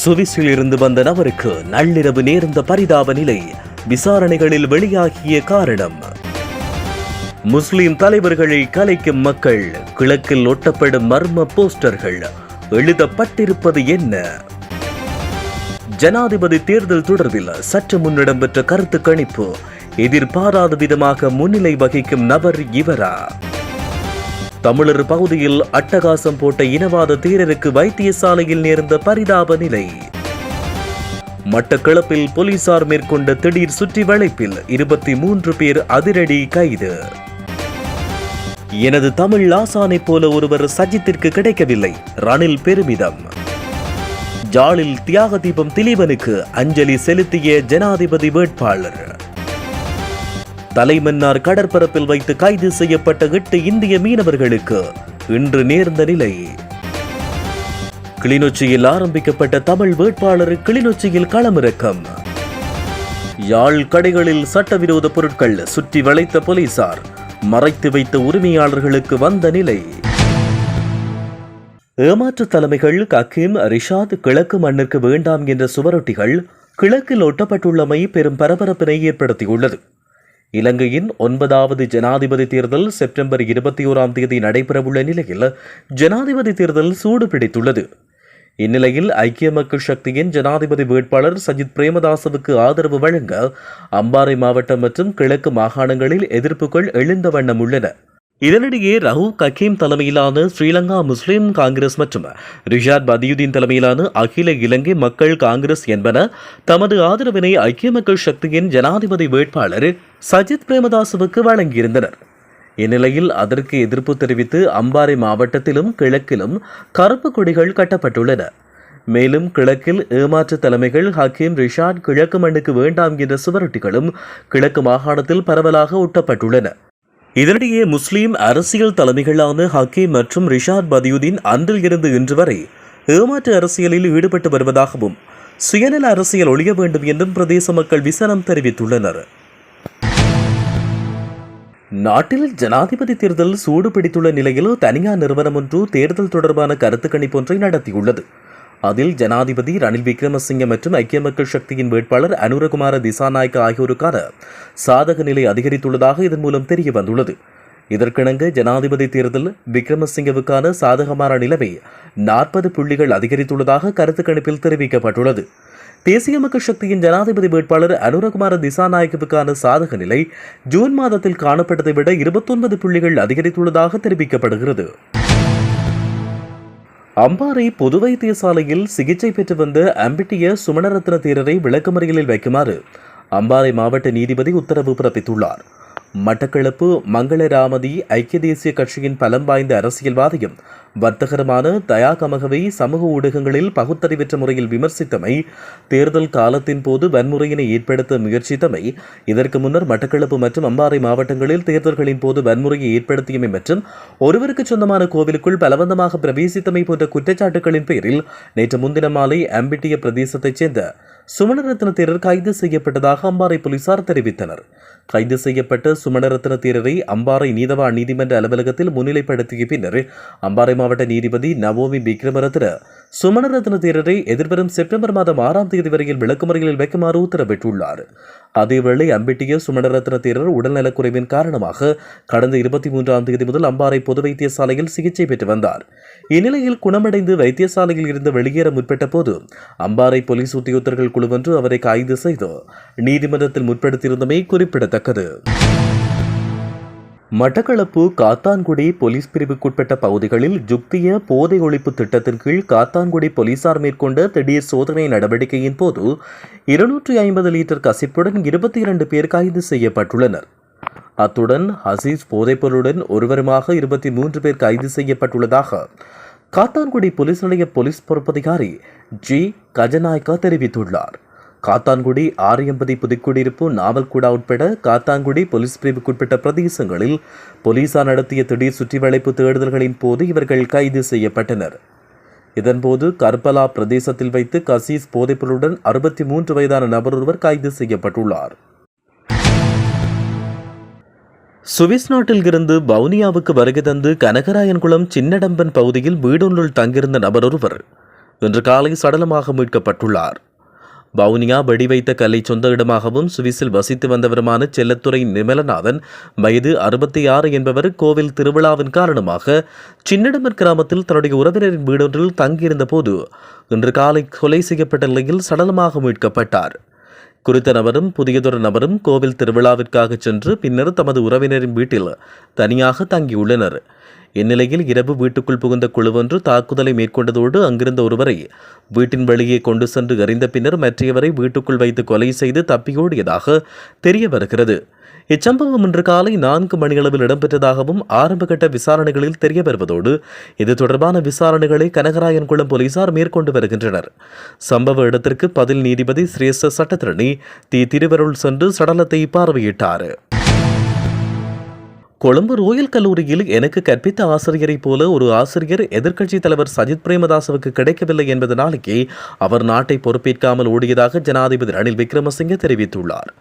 சுவிஸில் இருந்து வந்த நபருக்கு நள்ளிரவு நேர்ந்த பரிதாப நிலை விசாரணைகளில் வெளியாகிய காரணம். முஸ்லிம் தலைவர்களை கலைக்கும் மக்கள் கிழக்கில் ஒட்டப்படும் மர்ம போஸ்டர்கள் எழுதப்பட்டிருப்பது என்ன? ஜனாதிபதி தேர்தல் தொடர்பில் சற்று முன் இடம்பெற்ற கருத்து கணிப்பு எதிர்பாராத விதமாக முன்னிலை வகிக்கும் நபர் இவரா? தமிழர் பகுதியில் அட்டகாசம் போட்ட இனவாத தீரருக்கு வைத்தியசாலையில் நேர்ந்த பரிதாப நிலை. மட்டக்களப்பில் போலீசார் மேற்கொண்ட திடீர் சுற்றி வளைப்பில் இருபத்தி மூன்று பேர் அதிரடி கைது. எனது தமிழ் ஆசானை போல ஒருவர் சஜித்திற்கு கிடைக்கவில்லை. ரணில் பெருமிதம். ஜாலில் தியாக தீபம் திலீபனுக்கு அஞ்சலி செலுத்திய ஜனாதிபதி வேட்பாளர். தலைமன்னார் கடற்பரப்பில் வைத்து கைது செய்யப்பட்ட எட்டு இந்திய மீனவர்களுக்கு இன்று நேர்ந்த நிலை. கிளிநொச்சியில் ஆரம்பிக்கப்பட்ட தமிழ் வேட்பாளர் கிளிநொச்சியில் களமிறக்கம். யாழ் கடைகளில் சட்டவிரோத பொருட்கள் சுற்றி வளைத்த போலீசார் மறைத்து வைத்த உரிமையாளர்களுக்கு வந்த நிலை. ஏமாற்று தலைமைகள் கக்கீம் ரிஷாத் கிழக்கு மண்ணிற்கு வேண்டாம் என்ற சுவரொட்டிகள் கிழக்கில் ஒட்டப்பட்டுள்ளமை பெரும் பரபரப்பினை ஏற்படுத்தியுள்ளது. இலங்கையின் ஒன்பதாவது ஜனாதிபதி தேர்தல் செப்டம்பர் இருபத்தி ஓராம் தேதி நடைபெறவுள்ள நிலையில் ஜனாதிபதி தேர்தல் சூடு பிடித்துள்ளது இந்நிலையில் ஐக்கிய மக்கள் சக்தியின் ஜனாதிபதி வேட்பாளர் சஜித் பிரேமதாசவுக்கு ஆதரவு வழங்க அம்பாறை மாவட்டம் மற்றும் கிழக்கு மாகாணங்களில் எதிர்ப்புகள் எழுந்த வண்ணம் உள்ளன. இதனிடையே ரஹூ கக்கீம் தலைமையிலான ஸ்ரீலங்கா முஸ்லிம் காங்கிரஸ் மற்றும் ரிஷாத் பதியுதீன் தலைமையிலான அகில இலங்கை மக்கள் காங்கிரஸ் என்பன தமது ஆதரவினை ஐக்கிய மக்கள் சக்தியின் ஜனாதிபதி வேட்பாளர் சஜித் பிரேமதாசுவுக்கு வழங்கியிருந்தனர். இந்நிலையில் அதற்கு எதிர்ப்பு தெரிவித்து அம்பாறை மாவட்டத்திலும் கிழக்கிலும் கருப்பு கொடிகள் கட்டப்பட்டுள்ளன. மேலும் கிழக்கில் ஏமாற்று தலைமைகள் ஹக்கீம் ரிஷாட் கிழக்கு மண்ணுக்கு வேண்டாம் என்ற சுவரொட்டிகளும் கிழக்கு மாகாணத்தில் பரவலாக ஒட்டப்பட்டுள்ளன. இதனிடையே முஸ்லீம் அரசியல் தலைமைகளான ஹக்கீம் மற்றும் ரிஷாத் பதியுதீன் அன்றில் இருந்து இன்று வரை ஏமாற்று அரசியலில் ஈடுபட்டு வருவதாகவும் சுயநல அரசியல் ஒழிய வேண்டும் என்றும் பிரதேச மக்கள் விசனம் தெரிவித்துள்ளனர். நாட்டில் ஜனாதிபதி தேர்தல் சூடு பிடித்துள்ள நிலையில் தனியார் நிறுவனம் ஒன்று தேர்தல் தொடர்பான கருத்து கணிப்பொன்றை நடத்தியுள்ளது. அதில் ஜனாதிபதி ரணில் விக்ரமசிங்க மற்றும் ஐக்கிய மக்கள் சக்தியின் வேட்பாளர் அனுரகுமார திசாநாயக்க ஆகியோருக்கான சாதக நிலை அதிகரித்துள்ளதாக இதன் மூலம் தெரிய வந்துள்ளது இதற்கிணங்க ஜனாதிபதி தேர்தல் விக்ரமசிங்கவுக்கான சாதகமான நிலைமை நாற்பது புள்ளிகள் அதிகரித்துள்ளதாக கருத்து கணிப்பில் தெரிவிக்கப்பட்டுள்ளது. தேசிய மக்கள் சக்தியின் ஜனாதிபதி வேட்பாளர் அனுரகுமார திசாநாயக்கவுக்கான சாதக நிலை ஜூன் மாதத்தில் காணப்பட்டதை விட இருபத்தொன்பது புள்ளிகள் அதிகரித்துள்ளதாக தெரிவிக்கப்படுகிறது. அம்பாறை பொது வைத்தியசாலையில் சிகிச்சை பெற்று வந்த அம்பிட்டிய சுமணரத்ன தேரரை விளக்கமறியலில் வைக்குமாறு அம்பாறை மாவட்ட நீதிபதி உத்தரவு பிறப்பித்துள்ளார். மட்டக்களப்பு மங்களராமதி ஐக்கிய தேசிய கட்சியின் பலம் வாய்ந்த அரசியல்வாதியும் வர்த்தகருமான தயா கமகவை சமூக ஊடகங்களில் பகுத்தறிவற்ற முறையில் விமர்சித்தமை தேர்தல் காலத்தின் போது வன்முறையினை ஏற்படுத்த முயற்சித்தமை இதற்கு முன்னர் மட்டக்களப்பு மற்றும் அம்பாறை மாவட்டங்களில் தேர்தல்களின் போது வன்முறையை ஏற்படுத்தியமை மற்றும் ஒருவருக்கு சொந்தமான கோவிலுக்குள் பலவந்தமாக பிரவேசித்தமை போன்ற குற்றச்சாட்டுகளின் பேரில் நேற்று முன்தினம் மாலை அம்பிட்டிய பிரதேசத்தைச் சேர்ந்த சுமணரத்ன தேரர் கைது செய்யப்பட்டதாக அம்பாறை போலீசார் தெரிவித்தனர். கைது செய்யப்பட்ட சுமணரத்ன தேரரை அம்பாறை நீதவான் நீதிமன்ற அலுவலகத்தில் முன்னிலைப்படுத்திய பின்னர் அம்பாறை மாவட்ட நீதிபதி நவோமி விக்ரமரத்ன சுமணரத்ன தேரரை எதிர்வரும் செப்டம்பர் மாதம் ஆறாம் தேதி வரையில் விளக்குமுறைகளில் வைக்குமாறு உத்தரவிட்டுள்ளார். அதேவேளை அம்பிட்டிய சுமணரத்ன தேரர் உடல்நலக்குறைவின் காரணமாக கடந்த இருபத்தி மூன்றாம் தேதி முதல் அம்பாறை பொது வைத்தியசாலையில் சிகிச்சை பெற்று வந்தார். இந்நிலையில் குணமடைந்து வைத்தியசாலையில் இருந்து வெளியேற முற்பட்ட போது அம்பாறை போலீஸ் உத்தியோகத்தர்கள் குழுவொன்று அவரை கைது செய்து நீதிமன்றத்தில் முற்படுத்தியிருந்தமை குறிப்பிடத்தக்கது. மட்டக்களப்பு காத்தான்குடி போலீஸ் பிரிவுக்குட்பட்ட பகுதிகளில் ஜுக்திய போதை ஒழிப்பு திட்டத்தின் கீழ் காத்தான்குடி போலீசார் மேற்கொண்ட திடீர் சோதனை நடவடிக்கையின் போது இருநூற்றி ஐம்பது லிட்டர் கசிப்புடன் இருபத்தி இரண்டு பேர் கைது செய்யப்பட்டுள்ளனர். அத்துடன் ஹசீஸ் போதைப்பொருளுடன் ஒருவருமாக இருபத்தி மூன்று பேர் கைது செய்யப்பட்டுள்ளதாக காத்தான்குடி போலீஸ் நிலைய போலீஸ் பொறுப்பதிகாரி ஜி கஜநாயக்கா தெரிவித்துள்ளார். காத்தான்குடி ஆரியம்பதி புதுக்குடியிருப்பு நாவல்குடா உட்பட காத்தான்குடி போலீஸ் பிரிவுக்குட்பட்ட பிரதேசங்களில் போலீசார் நடத்திய திடீர் சுற்றிவளைப்பு தேடுதல்களின் போது இவர்கள் கைது செய்யப்பட்டனர். இதன்போது கர்பலா பிரதேசத்தில் வைத்து கசீஸ் போதைப்பொருளுடன் அறுபத்தி மூன்று வயதான நபர் ஒருவர் கைது செய்யப்பட்டுள்ளார். சுவிஸ் நாட்டில் இருந்து வவுனியாவுக்கு வருகை தந்து கனகராயன்குளம் சின்னடம்பன் பகுதியில் வீடொன்றில் தங்கியிருந்த நபர் ஒருவர் இன்று காலை சடலமாக மீட்கப்பட்டுள்ளார். வவுனியா வெடிவைத்த கலை சொந்த இடமாகவும் சுவிஸில் வசித்து வந்தவருமான செல்லத்துறை நிமலநாதன் வயது அறுபத்தி ஆறு என்பவர் கோவில் திருவிழாவின் காரணமாக சின்னடமர் கிராமத்தில் தன்னுடைய உறவினரின் வீடொன்றில் தங்கியிருந்த போது இன்று காலை கொலை செய்யப்பட்ட நிலையில் சடலமாக மீட்கப்பட்டார். குறித்த நபரும் புதியதொரு நபரும் கோவில் திருவிழாவிற்காக சென்று பின்னர் தமது உறவினரின் வீட்டில் தனியாக தங்கியுள்ளனர். இந்நிலையில் இரவு வீட்டுக்குள் புகுந்த குழுவொன்று தாக்குதலை மேற்கொண்டதோடு அங்கிருந்த ஒருவரை வீட்டின் வெளியே கொண்டு சென்று எறிந்த பின்னர் மற்றையவரை வீட்டுக்குள் வைத்து கொலை செய்து தப்பியோடியதாக தெரிய வருகிறது. இச்சம்பவம் இன்று காலை நான்கு மணியளவில் இடம்பெற்றதாகவும் ஆரம்பகட்ட விசாரணைகளில் தெரிய வருவதோடு இது தொடர்பான விசாரணைகளை கனகராயன்குளம் போலீசார் மேற்கொண்டு வருகின்றனர். சம்பவ இடத்திற்கு பதில் நீதிபதி சிரேஷ்ட சட்டத்திரணி தி திருவருள் சென்று சடலத்தை பார்வையிட்டார். கொழும்பு ரோயல் கல்லூரியில் எனக்கு கற்பித்த ஆசிரியரைப் போல ஒரு ஆசிரியர் எதிர்க்கட்சித் தலைவர் சஜித் பிரேமதாசவுக்கு கிடைக்கவில்லை என்பதனாலேயே அவர் நாட்டை பொறுப்பேற்காமல் ஓடியதாக ஜனாதிபதி ரணில் விக்ரமசிங்கே தெரிவித்துள்ளார்.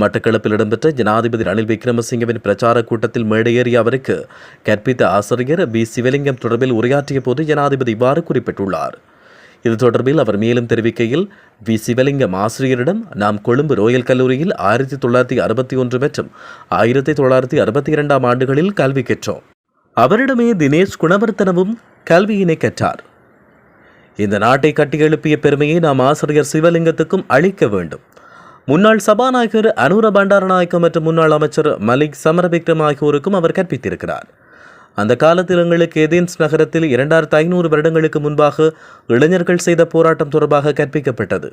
மட்டக்களப்பில் இடம்பெற்ற ஜனாதிபதி ரணில் விக்ரமசிங்கவின் பிரச்சார கூட்டத்தில் மேடையேறிய அவருக்கு கற்பித்த ஆசிரியர் பி சிவலிங்கம் தொடர்பில் உரையாற்றிய போது ஜனாதிபதி இவ்வாறு குறிப்பிட்டுள்ளார். இது தொடர்பில் அவர் மேலும் தெரிவிக்கையில் வி. சிவலிங்கம் ஆசிரியரிடம் நாம் கொழும்பு ரோயல் கல்லூரியில் ஆயிரத்தி தொள்ளாயிரத்தி அறுபத்தி ஒன்று மற்றும் ஆயிரத்தி தொள்ளாயிரத்தி அறுபத்தி இரண்டாம் ஆண்டுகளில் கல்வி கற்றோம். அவரிடமே தினேஷ் குணவர்த்தனவும் கல்வியினை கற்றார். இந்த நாட்டை கட்டியெழுப்பிய பெருமையை நாம் ஆசிரியர் சிவலிங்கத்துக்கும் அளிக்க வேண்டும். முன்னாள் சபாநாயகர் அனுர பண்டாரநாயக்க மற்றும் முன்னாள் அமைச்சர் மலிக் சமரவிக்ரம் ஆகியோருக்கும் அவர் கற்பித்திருக்கிறார். அந்த காலத்தில் எங்களுக்கு ஏதேன்ஸ் நகரத்தில் இரண்டாயிரத்து ஐநூறு வருடங்களுக்கு முன்பாக இளைஞர்கள் செய்த போராட்டம் தொடர்பாக கற்பிக்கப்பட்டது.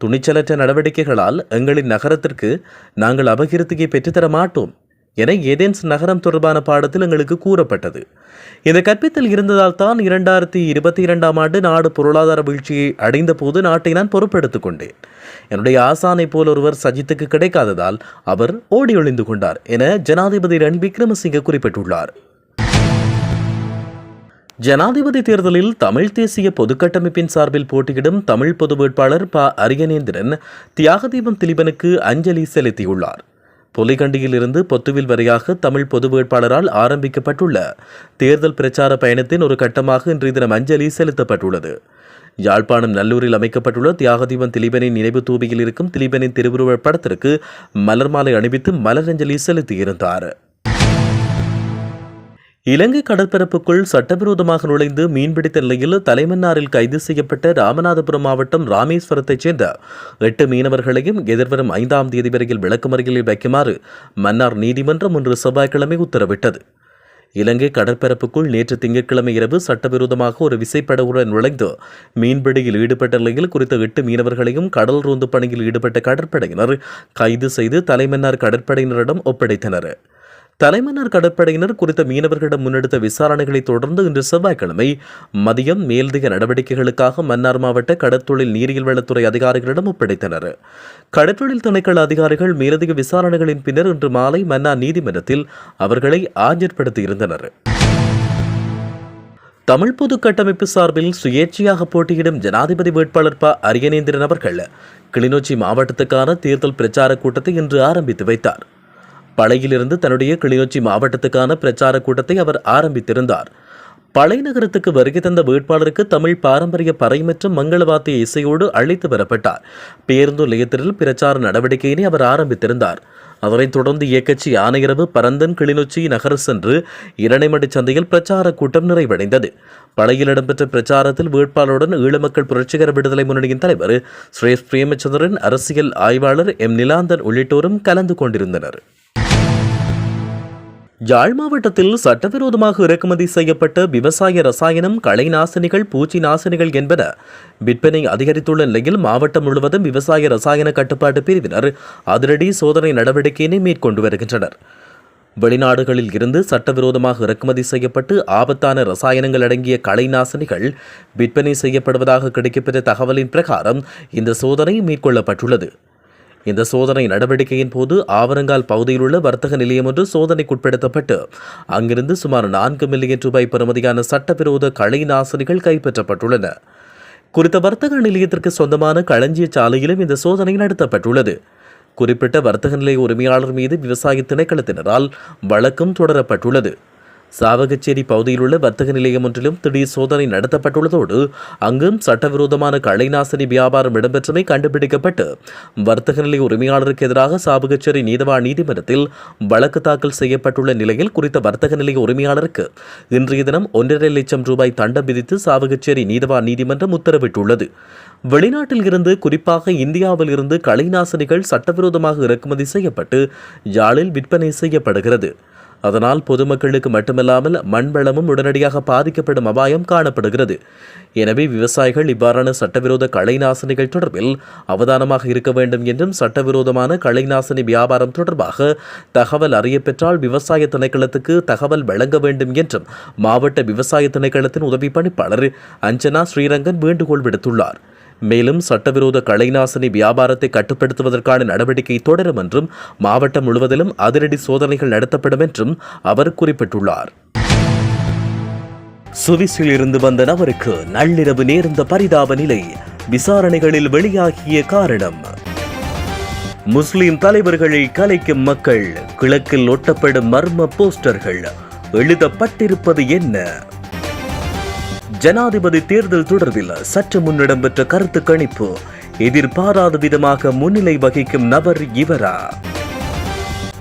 துணிச்சலற்ற நடவடிக்கைகளால் எங்களின் நகரத்திற்கு நாங்கள் அபகீர்த்தியை பெற்றுத்தர மாட்டோம். என ஏதேன்ஸ் நகரம் தொடர்பான பாடத்தில் எங்களுக்கு கூறப்பட்டது. இந்த கற்பித்தல் இருந்ததால் தான் இரண்டாயிரத்தி இருபத்தி இரண்டாம் ஆண்டு நாடு பொருளாதார வீழ்ச்சியை அடைந்த போது நாட்டை நான் பொறுப்பெடுத்துக் கொண்டேன். என்னுடைய ஆசானை போல் ஒருவர் சஜித்துக்கு கிடைக்காததால் அவர் ஓடி ஒளிந்து கொண்டார் என ஜனாதிபதி ரன் விக்ரமசிங்க குறிப்பிட்டுள்ளார். ஜனாதிபதி தேர்தலில் தமிழ் தேசிய பொதுக்கட்டமைப்பின் சார்பில் போட்டியிடும் தமிழ் பொது வேட்பாளர் ப அரியநேந்திரன் தியாகதீபம் திலீபனுக்கு அஞ்சலி செலுத்தியுள்ளார். புலிகண்டியிலிருந்து பொத்துவில் வரையாக தமிழ் பொது வேட்பாளரால் ஆரம்பிக்கப்பட்டுள்ள தேர்தல் பிரச்சார பயணத்தின் ஒரு கட்டமாக இன்றைய தினம் அஞ்சலி செலுத்தப்பட்டுள்ளது. யாழ்ப்பாணம் நல்லூரில் அமைக்கப்பட்டுள்ள தியாகதீபன் திலீபனின் நினைவு தூபியில் இருக்கும் திலீபனின் திருவுருவ படத்திற்கு மலர் மாலை அணிவித்து மலரஞ்சலி செலுத்தியிருந்தார். இலங்கை கடற்பரப்புக்குள் சட்டவிரோதமாக நுழைந்து மீன்பிடித்த நிலையில் தலைமன்னாரில் கைது செய்யப்பட்ட ராமநாதபுரம் மாவட்டம் ராமேஸ்வரத்தைச் சேர்ந்த எட்டு மீனவர்களையும் எதிர்வரும் ஐந்தாம் தேதி வரையில் விளக்குமறியலில் வைக்குமாறு மன்னார் நீதிமன்றம் இன்று செவ்வாய்க்கிழமை உத்தரவிட்டது. இலங்கை கடற்பரப்புக்குள் நேற்று திங்கட்கிழமை இரவு சட்டவிரோதமாக ஒரு விசைப்படகுடன் நுழைந்து மீன்பிடியில் ஈடுபட்ட நிலையில் குறித்த எட்டு மீனவர்களையும் கடல் ரோந்து பணியில் ஈடுபட்ட கடற்படையினர் கைது செய்து தலைமன்னார் கடற்படையினரிடம் ஒப்படைத்தனர். தலைமன்னார் கடற்படையினர் குறித்த மீனவர்களிடம் முன்னெடுத்த விசாரணைகளை தொடர்ந்து இன்று செவ்வாய்க்கிழமை மதியம் மேலதிக நடவடிக்கைகளுக்காக மன்னார் மாவட்ட கடற்தொழில் நீரியல் வளத்துறை அதிகாரிகளிடம் ஒப்படைத்தனர். கடற்தொழில் திணைக்கள அதிகாரிகள் மேலதிக விசாரணைகளின் பின்னர் இன்று மாலை மன்னார் நீதிமன்றத்தில் அவர்களை ஆஜர்படுத்தியிருந்தனர். தமிழ் பொது கட்டமைப்பு சார்பில் சுயேட்சையாக போட்டியிடும் ஜனாதிபதி வேட்பாளர் ப. அரியநேந்திரன் அவர்கள் கிளிநொச்சி மாவட்டத்துக்கான தேர்தல் பிரச்சார கூட்டத்தை இன்று ஆரம்பித்து வைத்தார். பழையிலிருந்து தன்னுடைய கிளிநொச்சி மாவட்டத்துக்கான பிரச்சார கூட்டத்தை அவர் ஆரம்பித்திருந்தார். பழை நகரத்துக்கு வருகை தந்த வேட்பாளருக்கு தமிழ் பாரம்பரிய பறை மற்றும் மங்களவாத்திய இசையோடு அழைத்து வரப்பட்டார். பேருந்து நிலையத்தில் பிரச்சார நடவடிக்கையினை அவர் ஆரம்பித்திருந்தார். அதனைத் தொடர்ந்து இயக்கச்சி ஆணையரவு பரந்தன் கிளிநொச்சி நகர் சென்று இரணைமடி சந்தையில் பிரச்சார கூட்டம் நிறைவடைந்தது. பழையில் இடம்பெற்ற பிரச்சாரத்தில் வேட்பாளருடன் ஈழமக்கள் புரட்சிகர விடுதலை முன்னணியின் தலைவர் ஸ்ரீ பிரேமச்சந்திரன் அரசியல் ஆய்வாளர் எம். நிலாந்தன் உள்ளிட்டோரும் கலந்து கொண்டிருந்தனர். யாழ் மாவட்டத்தில் சட்டவிரோதமாக இறக்குமதி செய்யப்பட்ட விவசாய ரசாயனம் களை நாசினிகள் பூச்சி நாசினிகள் என்பன விற்பனை அதிகரித்துள்ள நிலையில் மாவட்டம் முழுவதும் விவசாய ரசாயன கட்டுப்பாட்டு பிரிவினர் அதிரடி சோதனை நடவடிக்கையினை மேற்கொண்டு வருகின்றனர். வெளிநாடுகளில் இருந்து சட்டவிரோதமாக இறக்குமதி செய்யப்பட்டு ஆபத்தான ரசாயனங்கள் அடங்கிய களை நாசினிகள் விற்பனை செய்யப்படுவதாக கிடைக்கப்பெற்ற தகவலின் பிரகாரம் இந்த சோதனை மேற்கொள்ளப்பட்டுள்ளது. இந்த சோதனை நடவடிக்கையின் போது ஆவரங்கால் பகுதியில் உள்ள வர்த்தக நிலையம் ஒன்று சோதனைக்குட்படுத்தப்பட்டு அங்கிருந்து சுமார் நான்கு மில்லியன் ரூபாய் பெறுமதியான சட்டவிரோத களை நாசினிகள் கைப்பற்றப்பட்டுள்ளன. குறித்த வர்த்தக நிலையத்திற்கு சொந்தமான களஞ்சிய சாலையிலும் இந்த சோதனை நடத்தப்பட்டுள்ளது. குறிப்பிட்ட வர்த்தக நிலைய உரிமையாளர் மீது விவசாய திணைக்களத்தினரால் வழக்கும் தொடரப்பட்டுள்ளது. சாவகச்சேரி பகுதியில் உள்ள வர்த்தக நிலையம் ஒன்றிலும் திடீர் சோதனை நடத்தப்பட்டுள்ளதோடு அங்கும் சட்டவிரோதமான கலைநாசினி வியாபாரம் இடம்பெற்றமை கண்டுபிடிக்கப்பட்டு வர்த்தக நிலைய உரிமையாளருக்கு எதிராக சாவகச்சேரி நீதவான் நீதிமன்றத்தில் வழக்கு தாக்கல் செய்யப்பட்டுள்ள நிலையில் குறித்த வர்த்தக நிலைய உரிமையாளருக்கு இன்றைய தினம் ஒன்றரை லட்சம் ரூபாய் தண்டம் விதித்து சாவகச்சேரி நீதவான் நீதிமன்றம் உத்தரவிட்டுள்ளது. வெளிநாட்டில் இருந்து குறிப்பாக இந்தியாவில் இருந்து கலைநாசினிகள் சட்டவிரோதமாக இறக்குமதி செய்யப்பட்டு யாழில் விற்பனை செய்யப்படுகிறது. அதனால் பொதுமக்களுக்கு மட்டுமல்லாமல் மண்வளமும் உடனடியாக பாதிக்கப்படும் அபாயம் காணப்படுகிறது. எனவே விவசாயிகள் இவ்வாறான சட்டவிரோத கலைநாசினிகள் தொடர்பில் அவதானமாக இருக்க வேண்டும் என்றும் சட்டவிரோதமான கலைநாசினி வியாபாரம் தொடர்பாக தகவல் அறியப்பெற்றால் விவசாய திணைக்களத்துக்கு தகவல் வழங்க வேண்டும் என்றும் மாவட்ட விவசாய திணைக்களத்தின் உதவி பணிப்பாளர் அஞ்சனா ஸ்ரீரங்கன் வேண்டுகோள் விடுத்துள்ளார். மேலும் சட்டவிரோத கலைநாசினி வியாபாரத்தை கட்டுப்படுத்துவதற்கான நடவடிக்கை தொடரும் என்றும் மாவட்டம் முழுவதிலும் அதிரடி சோதனைகள் நடத்தப்படும் என்றும் அவர் குறிப்பிட்டுள்ளார். சுவிஸில் இருந்து வந்த நபருக்கு நள்ளிரவு நேர்ந்த பரிதாப நிலை விசாரணைகளில் வெளியாகிய காரணம். முஸ்லிம் தலைவர்களை கலைக்கும் மக்கள் கிழக்கில் ஒட்டப்படும் மர்ம போஸ்டர்கள் எழுதப்பட்டிருப்பது என்ன? ஜனாதிபதி தேர்தல் தொடர்பில் சற்று முன் இடம்பெற்ற கருத்து கணிப்பு. எதிர்பாராத விதமாக முன்னிலை வகிக்கும் நபர் இவரா?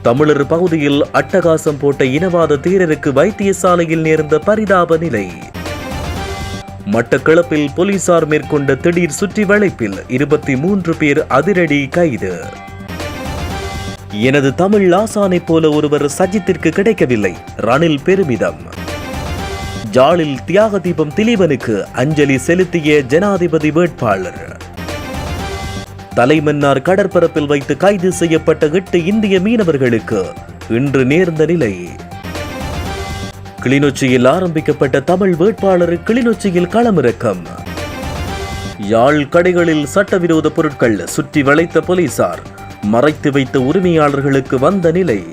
தமிழர் பகுதியில் அட்டகாசம் போட்ட இனவாத தீரருக்கு வைத்தியசாலையில் நேர்ந்த பரிதாப நிலை. மட்டக்களப்பில் போலீசார் மேற்கொண்ட திடீர் சுற்றி வளைப்பில் இருபத்தி மூன்று பேர் அதிரடி கைது. எனது தமிழ் ஆசானை போல ஒருவர் சஜித்திற்கு கிடைக்கவில்லை. ரணில் பெருமிதம். ஜாலில் தியாக தீபம் திலீபனுக்கு அஞ்சலி செலுத்திய ஜனாதிபதி வேட்பாளர். தலைமன்னார் கடற்பரப்பில் வைத்து கைது செய்யப்பட்ட எட்டு இந்திய மீனவர்களுக்கு இன்று நேர்ந்த நிலை. கிளிநொச்சியில் ஆரம்பிக்கப்பட்ட தமிழ் வேட்பாளர் கிளிநொச்சியில் களமிறக்கம். யாழ் கடைகளில் சட்டவிரோத பொருட்கள் சுற்றி வளைத்த போலீசார் மறைத்து வைத்த உரிமையாளர்களுக்கு வந்த நிலை.